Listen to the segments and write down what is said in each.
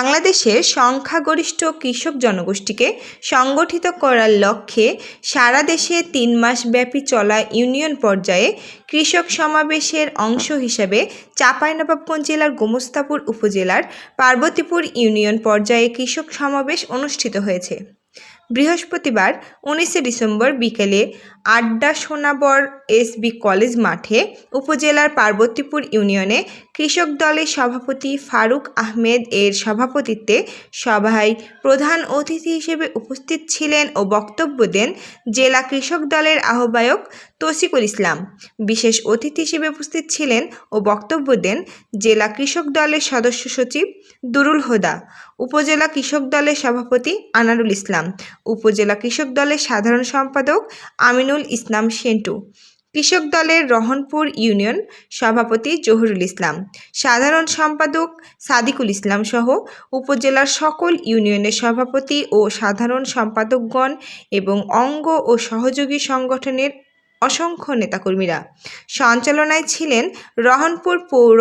বাংলাদেশের সংখ্যাগরিষ্ঠ কৃষক জনগোষ্ঠীকে সংগঠিত করার লক্ষ্যে সারা দেশে তিন মাস ব্যাপী চলা ইউনিয়ন পর্যায়ে কৃষক সমাবেশের অংশ হিসাবে চাঁপাইনবাবগঞ্জ জেলার গোমস্তাপুর উপজেলার পার্বতীপুর ইউনিয়ন পর্যায়ে কৃষক সমাবেশ অনুষ্ঠিত হয়েছে। বৃহস্পতিবার, উনিশে ডিসেম্বর বিকেলে আড্ডা সোনাবর এসবি কলেজ মাঠে উপজেলার পার্বতীপুর ইউনিয়নে কৃষক দলের সভাপতি ফারুক আহমেদ এর সভাপতিত্বে সভায় প্রধান অতিথি হিসেবে উপস্থিত ছিলেন ও বক্তব্য দেন জেলা কৃষক দলের আহ্বায়ক তসিকুল ইসলাম। বিশেষ অতিথি হিসেবে উপস্থিত ছিলেন ও বক্তব্য দেন জেলা কৃষক দলের সদস্য সচিব দুরুল হোদা, উপজেলা কৃষক দলের সভাপতি আনারুল ইসলাম উপজেলা কৃষক দলের সাধারণ সম্পাদক আমিনুল ইসলাম সেন্টু, কৃষক দলের রহনপুর ইউনিয়ন সভাপতি জহুরুল ইসলাম, সাধারণ সম্পাদক সাদিকুল ইসলাম সহ উপজেলার সকল ইউনিয়নের সভাপতি ও সাধারণ সম্পাদকগণ এবং অঙ্গ ও সহযোগী সংগঠনের অসংখ্য নেতাকর্মীরা। সঞ্চালনায় ছিলেন রহনপুর পৌর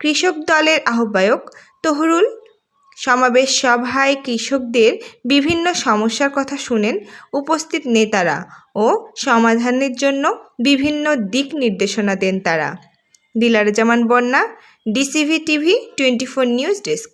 কৃষক দলের আহ্বায়ক তহরুল সমাবেশ সভায় কৃষকদের বিভিন্ন সমস্যার কথা শুনেন উপস্থিত নেতারা ও সমাধানের জন্য বিভিন্ন দিক নির্দেশনা দেন তারা। Dilarzaman Bonna, DCV TV, twenty four news desk.